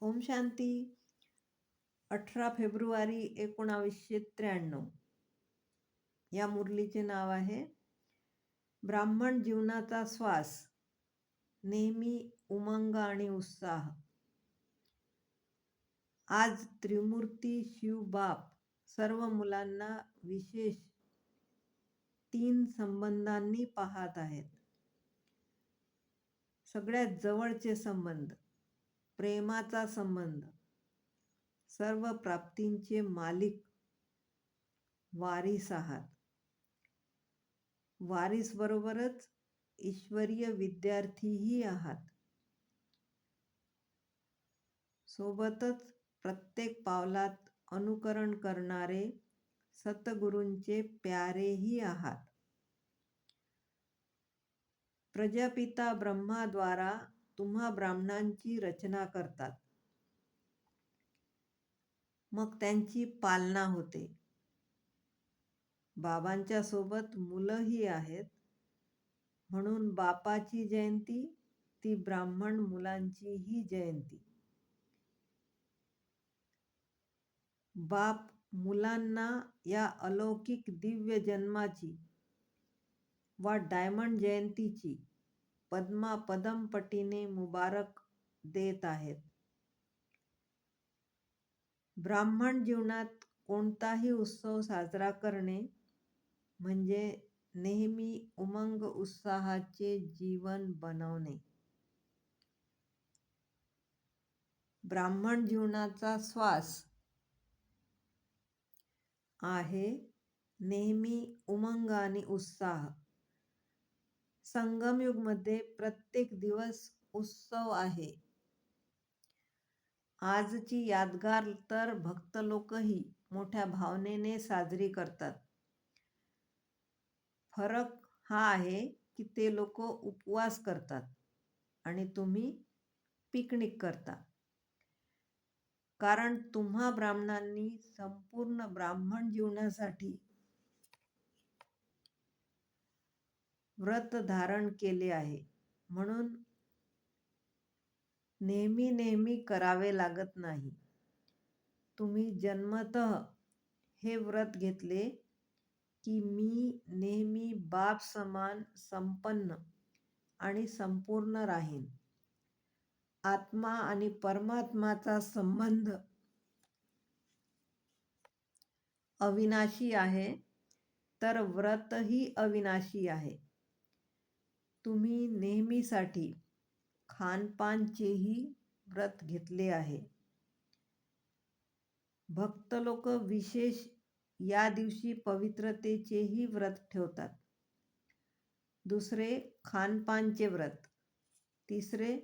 ओम शांती. अठरा फेब्रुवारी एकोणावीसशे त्र्याण्णव. या मुरलीचे नाव आहे. ब्राह्मण जीवनाचा श्वास. नेहमी उमंग आणि उत्साह. आज त्रिमूर्ती शिवबाप सर्व मुलांना विशेष तीन संबंधांनी पाहत आहेत. सगळ्यात जवळचे संबंध. प्रेमाचा संबंध. सर्व प्राप्तींचे मालिक वारीस आहात. वारीस बरोबरच ईश्वरीय विद्यार्थीही आहात. सोबतच प्रत्येक पावलात अनुकरण करणारे सतगुरूंचे प्यारेही आहात. प्रजापिता ब्रह्माद्वारा तुम्हा ब्राह्मणांची रचना करतात. मग त्यांची पालना होते. बाबांच्या सोबत मुलंही आहेत. म्हणून बापाची जयंती ती ब्राह्मण मुलांचीही जयंती. बाप मुलांना या अलौकिक दिव्य जन्माची वा डायमंड जयंतीची पद्मा पदमपटीने मुबारक देत आहेत. ब्राह्मण जीवनात कोणताही उत्सव साजरा करणे म्हणजे नेहमी उमंग उत्साहाचे जीवन बनवणे. ब्राह्मण जीवनाचा श्वास आहे नेहमी उमंग आणि उत्साह. संगमयुगमध्ये प्रत्येक दिवस उत्सव आहे. आजची यादगार तर भक्त लोकही मोठ्या भावनेने साजरी करतात. फरक हा आहे की ते लोक उपवास करतात आणि तुम्ही पिकनिक करता. कारण तुम्हा ब्राह्मणांनी संपूर्ण ब्राह्मण जीवनासाठी व्रत धारण केले आहे. म्हणून नेहमी नेहमी करावे लागत नाही. तुम्ही जन्मत हे व्रत घेतले की मी नेहमी बाप समान संपन्न आणि संपूर्ण राहीन. आत्मा आणि परमात्माचा संबंध अविनाशी आहे तर व्रतही अविनाशी आहे. तुम्ही नेहमीसाठी खानपानचेही व्रत घेतले आहे. भक्त लोक विशेष या दिवशी पवित्रतेचेही व्रत ठेवतात. दुसरे खानपानचे व्रत. तिसरे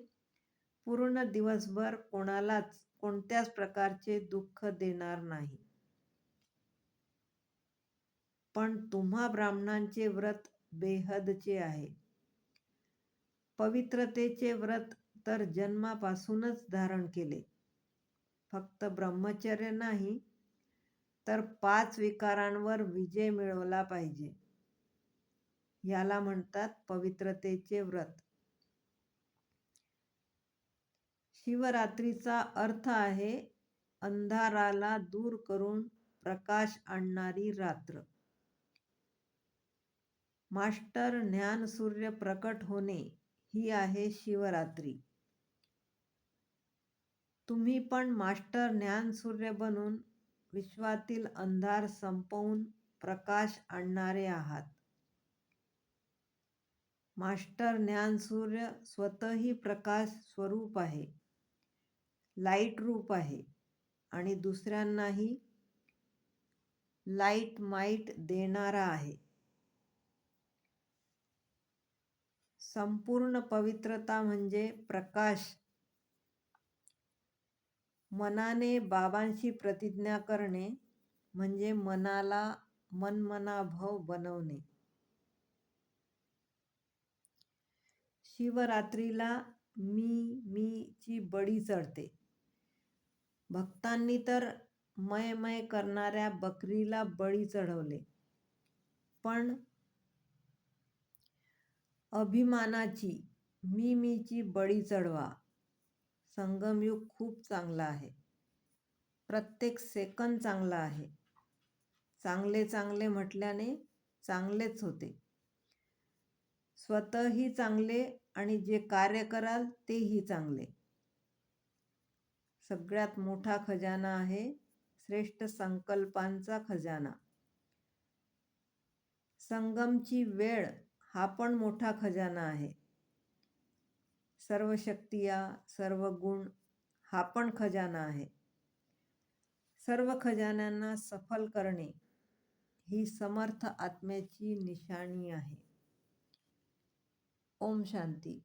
पूर्ण दिवसभर कोणालाच कोणत्याच प्रकारचे दुःख देणार नाही. पण तुम्हा ब्राह्मणांचे व्रत बेहदचे आहे. पवित्रतेचे व्रत तर जन्मापासूनच धारण केले. फक्त ब्रह्मचर्य नाही तर पाच विकारांवर विजय मिळवला पाहिजे. याला म्हणतात पवित्रतेचे व्रत. शिवरात्रीचा अर्थ आहे अंधाराला दूर करून प्रकाश आणणारी रात्र. मास्टर ज्ञान सूर्य प्रकट होणे ही आहे शिवरात्री. तुम्ही पण मास्टर ज्ञान सूर्य बनून विश्वातील अंधार संपवून प्रकाश आणणारे आहात. मास्टर ज्ञान सूर्य स्वतःही प्रकाश स्वरूप आहे लाइट रूप आहे आणि दुसऱ्यांनाही लाइट माईट देणारा आहे. संपूर्ण पवित्रता म्हणजे प्रकाश. मनाने बाबांशी प्रतिज्ञा करणे म्हणजे मनाला मनमनाभव बनवणे. शिवरात्रीला मी मी ची बळी चढते. भक्तांनी तर मय मय करणाऱ्या बकरीला बळी चढवले. पण अभिमानाची मी मीची बळी चढवा. संगमयुग खूप चांगला आहे. प्रत्येक सेकंद चांगला आहे. चांगले चांगले म्हटल्याने चांगलेच होते. स्वतःही चांगले आणि जे कार्य कराल तेही चांगले. सगळ्यात मोठा खजाना आहे श्रेष्ठ संकल्पांचा खजाना. संगमची वेळ हा पण मोठा खजाना आहे. सर्व शक्तिया सर्व गुण हा पण खजाना आहे. सर्व खजान्यांना सफल करणे ही समर्थ आत्म्याची निशाणी आहे. ओम शांती.